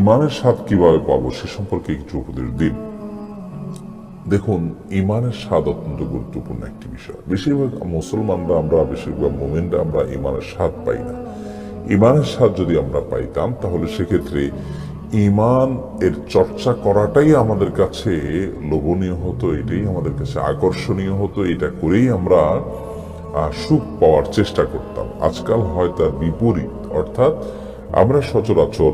ইমানের স্বাদ কীভাবে পাবো সে সম্পর্কে কিছু উপদেশ দিন। দেখুন, ইমানের স্বাদ অত্যন্ত গুরুত্বপূর্ণ একটি বিষয়। বেশিরভাগ মুসলমানরা আমরা, বেশিরভাগ মোমেনরা আমরা ইমানের স্বাদ পাই না। ইমানের স্বাদ যদি আমরা পাইতাম, তাহলে সেক্ষেত্রে ইমান এর চর্চা করাটাই আমাদের কাছে লোভনীয় হতো, এটাই আমাদের কাছে আকর্ষণীয় হতো, এটা করেই আমরা সুখ পাওয়ার চেষ্টা করতাম। আজকাল হয় তার বিপরীত, অর্থাৎ আমরা সচরাচর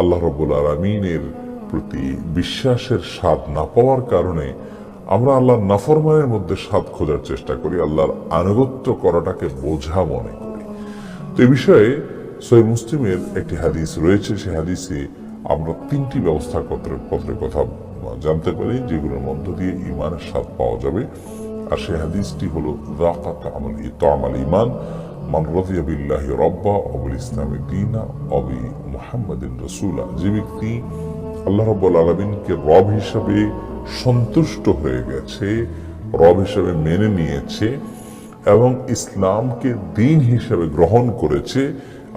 আল্লাহ রবুল আলমিনের প্রতি বিশ্বাসের স্বাদ না পাওয়ার কারণে আমরা আল্লাহর নাফরমানের মধ্যে স্বাদ খোঁজার চেষ্টা করি, আল্লাহর আনুগত্য করাটাকে বোঝা মনে করি। তো এ বিষয়ে সহি মুসলিমের একটি হাদিস রয়েছে, সে হাদিসে আমরা তিনটি ব্যবস্থা পত্রের কথা জানতে পারি, যেগুলোর মধ্য দিয়ে ইমানের স্বাদ পাওয়া যাবে। আর সেই হাদিসটি হলো, রাকাত আমল ইতামাল ইমান মান রাদিয়া বিল্লাহি রব্বা অবুল ইসলামী দিনা অবি মুহাম্মাদিন রসুলা। যে ব্যক্তি আল্লাহ রব্বুল আলমিনকে রব হিসাবে সন্তুষ্ট হয়ে গেছে, রব হিসাবে মেনে নিয়েছে এবং ইসলামকে দিন হিসাবে গ্রহণ করেছে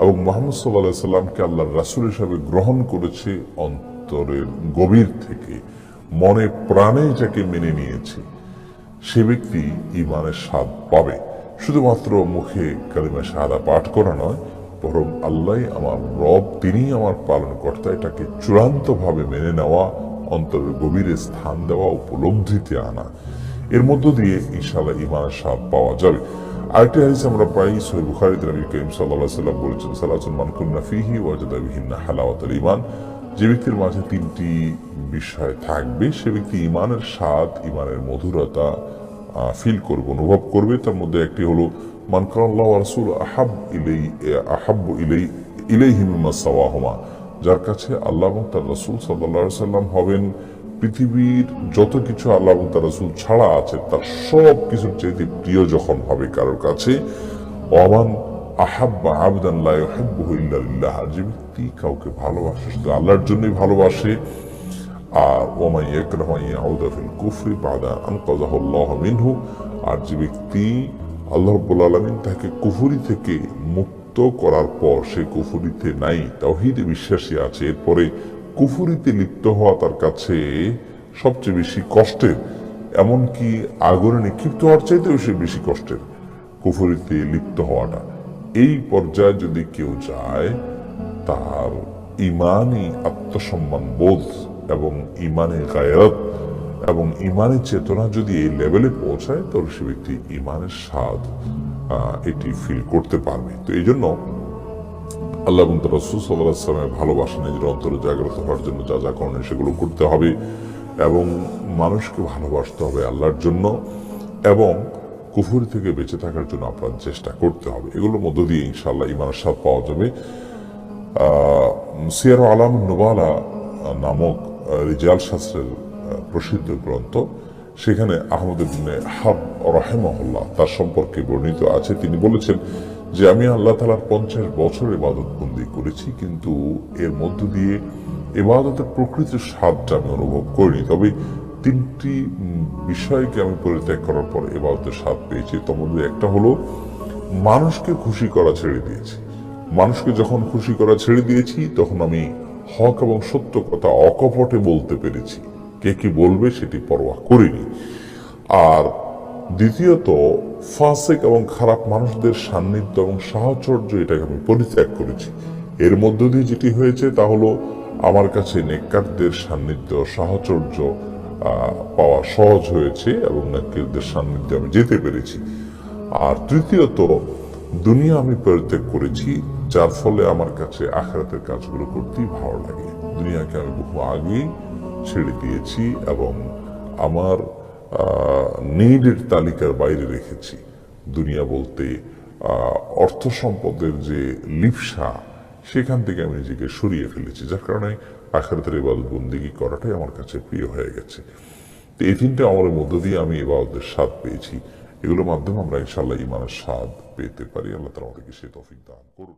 এবং মোহাম্মদ সাল্লাহ সাল্লামকে আল্লাহ রাসুল হিসাবে গ্রহণ করেছে অন্তরের গভীর থেকে, মনে প্রাণে যাকে মেনে নিয়েছে, সে ব্যক্তি ইমানের স্বাদ পাবে। শুধুমাত্র মুখে কালিমা শাহাদা পাঠ করা নয়, বরং আল্লাহ আমার রব তিনিই আমার পালনকর্তা, এটাকে চূড়ান্তভাবে মেনে নেওয়া, অন্তরের গভীরে স্থান দেওয়া, উপলব্ধিতে আনা। এর মধ্য দিয়ে ইনশাআল্লাহ ইমানের স্বাদ পাওয়া যাবে। আরেকটি হাদিস আমরা পাই, সহিহ বুখারীতে নবী করিম আলাইহি সাল্লাম বলেছেন, সালাতুন মান কুন্না ফিহি ওয়াজাদা বিহিন্না হালাওয়াতুল ঈমান। যে ব্যক্তির মাঝে তিনটি বিষয় থাকবে, সে ব্যক্তি ইমানের স্বাদ ইমানের মধুরতা ফিল করবে, অনুভব করবে। তার মধ্যে একটি হলো, মান কাল্লাহ আহাব ইলাই আহাব্বু ইলাই, ইলাইহি মিম্মা সাওয়াহুমা। যার কাছে আল্লাহ এবং তার রাসূল আলাইহি সাল্লাম হবেন। পৃথিবীর যত কিছু আল্লাহ এবং তার রাসূল ছাড়া আছে, তার সব কিছুর চাইতে প্রিয় যখন হবে কারোর কাছে অমান আহাব্বা আবদান লা ইউহিব্বুহু ইল্লা যে ব্যক্তি কাউকে ভালোবাসে, শুধু আল্লাহর জন্যই ভালোবাসে আর ওমাই আন ইয়াউদা ফিল কুফরি বাদা আনকাযাহু আল্লাহ মিনহু, আর যে ব্যক্তি আল্লাহ রাব্বুল আলামিন তাকে কুফরি থেকে মুক্ত করার পর সে কুফরিতে নাই, তাওহীদে বিশ্বাসী আছে, এরপরে কুফরিতে লিপ্ত হওয়া তার কাছে সবচেয়ে বেশি কষ্টের, এমনকি আগুনে নিক্ষিপ্ত হওয়ার চাইতেও সে বেশি কষ্টের, কুফরিতে লিপ্ত হওয়াটা এই পর্যায়ে যদি কেউ যায়, তার ইমানই আত্মসম্মান বোধ এবং ইমানে গায়রত এবং ইমানের চেতনা যদি এই লেভেলে পৌঁছায়, তাহলে সে ব্যক্তি ইমানের স্বাদ এটি ফিল করতে পারবে। তো এই জন্য আল্লাহ এবং তার সাল্লাহ সাল্লামের ভালোবাসা নিজের অন্তরে জাগ্রত হওয়ার জন্য যা যা করণীয় সেগুলো করতে হবে এবং মানুষকে ভালোবাসতে হবে আল্লাহর জন্য এবং কুফুরি থেকে বেঁচে থাকার জন্য আপনার চেষ্টা করতে হবে। এগুলোর মধ্য দিয়ে ইনশাল্লাহ ইমানের স্বাদ পাওয়া যাবে। সিয়ার আলাম নোবালা নামক রিজাল শাস্ত্রের প্রসিদ্ধ গ্রন্থ। সেখানে আহমদ ইবনে হাব রহেমহল্লা তার সম্পর্কে বর্ণিত আছে। তিনি বলেছেন যে, আমি আল্লাহ তালার পঞ্চাশ বছর ইবাদত বন্দি করেছি, কিন্তু এর মধ্য দিয়ে এবাদতের প্রকৃত স্বাদটা আমি অনুভব করিনি। তবে তিনটি বিষয়কে আমি পরিত্যাগ করার পর ইবাদতের স্বাদ পেয়েছি। তার মধ্যে একটা হলো, মানুষকে খুশি করা ছেড়ে দিয়েছি। মানুষকে যখন খুশি করা ছেড়ে দিয়েছি, তখন আমি হক এবং সত্য কথা অকপটে বলতে পেরেছি। কে কি বলবে সেটি পরোয়া করিনি। আর দ্বিতীয়ত, ফাসেক এবং খারাপ মানুষদের সান্নিধ্য এবং সাহচর্য এটাকে আমি পরিত্যাগ করেছি। এর মধ্য দিয়ে যেটি হয়েছে তা হলো, আমার কাছে নেককারদের সান্নিধ্য, সাহচর্য পাওয়া সহজ হয়েছে এবং নেককারদের সান্নিধ্যে আমি যেতে পেরেছি। আর তৃতীয়ত, দুনিয়া আমি পরিত্যাগ করেছি যার ফলে আমার কাছে আখরাতের কাজগুলো করতেই ভালো লাগে। দুনিয়াকে আমি বহু আগেই ছেড়ে দিয়েছি এবং আমার নিডের তালিকার বাইরে রেখেছি। দুনিয়া বলতে অর্থ সম্পদের যে লিপসা, সেখান থেকে আমি নিজেকে সরিয়ে ফেলেছি, যার কারণে আখরাতের ইবাদত বন্দিগি করাটাই আমার কাছে প্রিয় হয়ে গেছে। তো এই তিনটে আমলের মধ্য দিয়ে আমি ইবাদতের স্বাদ পেয়েছি। এগুলোর মাধ্যমে আমরা ইনশাল্লাহ ইমানের স্বাদ পেতে পারি। আল্লাহ তালা আমাদেরকে সে তফিক দান করুন।